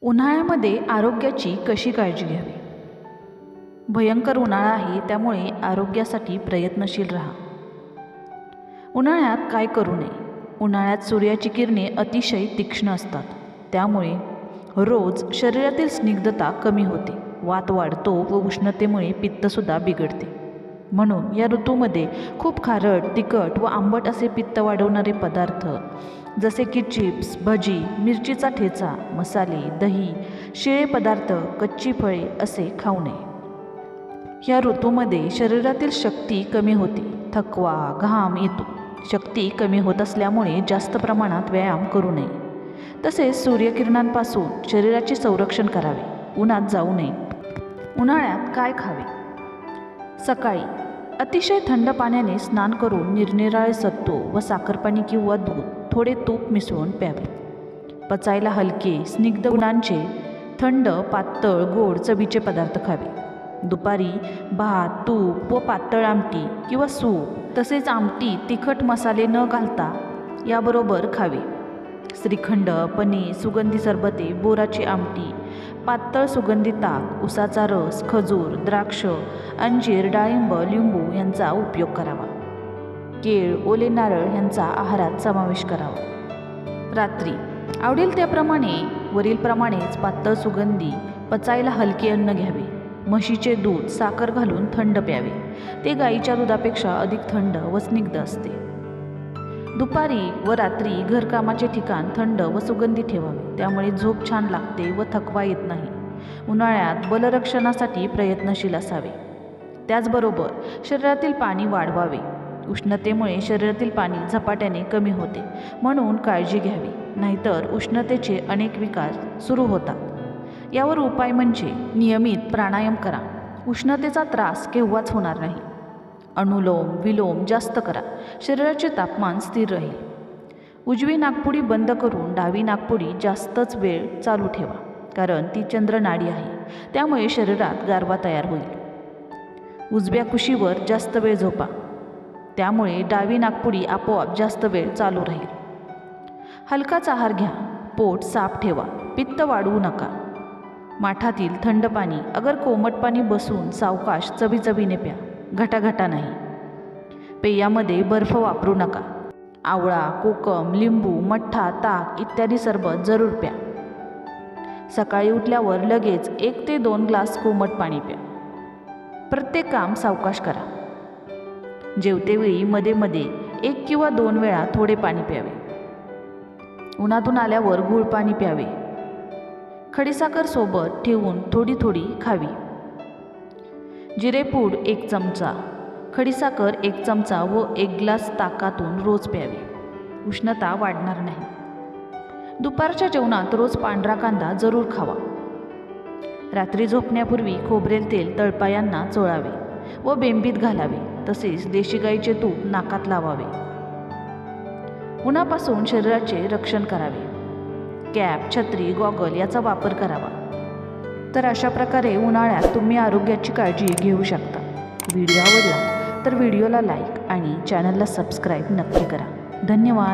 उन्हाळ्यामध्ये आरोग्याची कशी काळजी घ्यावी? भयंकर उन्हाळा आहे त्यामुळे आरोग्यासाठी प्रयत्नशील राहा. उन्हाळ्यात काय करू नये? उन्हाळ्यात सूर्याची किरणे अतिशय तीक्ष्ण असतात. त्यामुळे रोज शरीरातील स्निग्धता कमी होते. वात वाढतो व उष्णतेमुळे पित्तसुद्धा बिघडते. म्हणून या ऋतूमध्ये खूप खारट तिखट व आंबट असे पित्त वाढवणारे पदार्थ जसे की चिप्स भजी मिरचीचा ठेचा मसाले दही शिळे पदार्थ कच्ची फळे असे खाऊ नये या ऋतूमध्ये शरीरातील शक्ती कमी होते थकवा घाम येतो. शक्ती कमी होत असल्यामुळे जास्त प्रमाणात व्यायाम करू नये. तसेच सूर्यकिरणांपासून शरीराचे संरक्षण करावे उन्हात जाऊ नये. उन्हाळ्यात काय खावे? सकाळी. अतिशय थंड पाण्याने स्नान करून निरनिराळे सत्तू व साखरपाणी किंवा दूध थोडे तूप मिसळून प्यावे. पचायला हलके स्निग्ध गुणांचे थंड पातळ गोड चवीचे पदार्थ खावे. दुपारी भात तूप व पातळ आमटी किंवा सूप तसेच आमटी तिखट मसाले न घालता याबरोबर खावे. श्रीखंड पनीर सुगंधी सरबते बोराची आमटी पातळ सुगंधी ताक उसाचा रस खजूर द्राक्ष अंजीर डाळिंब लिंबू यांचा उपयोग करावा. केळ ओले नारळ यांचा आहारात समावेश करावा. रात्री. आवडेल त्याप्रमाणे वरीलप्रमाणेच पातळ सुगंधी पचायला हलके अन्न घ्यावे. म्हशीचे दूध साखर घालून थंड प्यावे. ते गाईच्या दुधापेक्षा अधिक थंड व स्निग्ध असते. दुपारी व रात्री घरकामाचे ठिकाण थंड व सुगंधी ठेवावे. त्यामुळे झोप छान लागते व थकवा येत नाही. उन्हाळ्यात बलरक्षणासाठी प्रयत्नशील असावे. त्याचबरोबर शरीरातील पाणी वाढवावे. उष्णतेमुळे शरीरातील पाणी झपाट्याने कमी होते म्हणून काळजी घ्यावी. नाहीतर उष्णतेचे अनेक विकार सुरू होतात. यावर उपाय म्हणजे नियमित प्राणायाम करा. उष्णतेचा त्रास केव्हाच होणार नाही. अनुलोम विलोम जास्त करा. शरीराचे तापमान स्थिर राहील. उजवी नागपुडी बंद करून डावी नागपुडी जास्तच वेळ चालू ठेवा कारण ती चंद्रनाडी आहे. त्यामुळे शरीरात गारवा तयार होईल. उजव्या कुशीवर जास्त वेळ झोपा. त्यामुळे डावी नागपुडी आपोआप जास्त वेळ चालू राहील. हलकाच आहार घ्या. पोट साफ ठेवा. पित्त वाढवू नका. माठातील थंड पाणी अगर कोमट पाणी बसून सावकाश चवीचवीने प्या. घटाघटा नाही. पेयामध्ये बर्फ वापरू नका. आवळा कोकम लिंबू मठ्ठा ताक इत्यादी सरबत जरूर प्या. सकाळी उठल्यावर लगेच एक ते दोन ग्लास कोमट पाणी प्या. प्रत्येक काम सावकाश करा. जेवतेवेळी मध्ये मध्ये एक किंवा दोन वेळा थोडे पाणी प्यावे. उन्हातून आल्यावर गूळ पाणी प्यावे. खडीसाखर सोबत ठेवून थोडी थोडी खावी. जिरेपूड एक चमचा खडीसाखर एक चमचा व एक ग्लास ताकातून रोज प्यावे. उष्णता वाढणार नाही. दुपारच्या जेवणात रोज पांढरा कांदा जरूर खावा. रात्री झोपण्यापूर्वी खोबरेल तेल तळपायांना चोळावे व बेंबीत घालावे तसेच देशी गाईचे तूप नाकात लावावे. उन्हापासून शरीराचे रक्षण करावे. कॅप छत्री गॉगल याचा वापर करावा. तर अशा प्रकारे उन्हाळ्यात तुम्ही आरोग्याची काळजी घेऊ शकता. व्हिडिओ आवडला तर व्हिडिओला लाईक आणि चॅनलला सबस्क्राईब नक्की करा. धन्यवाद.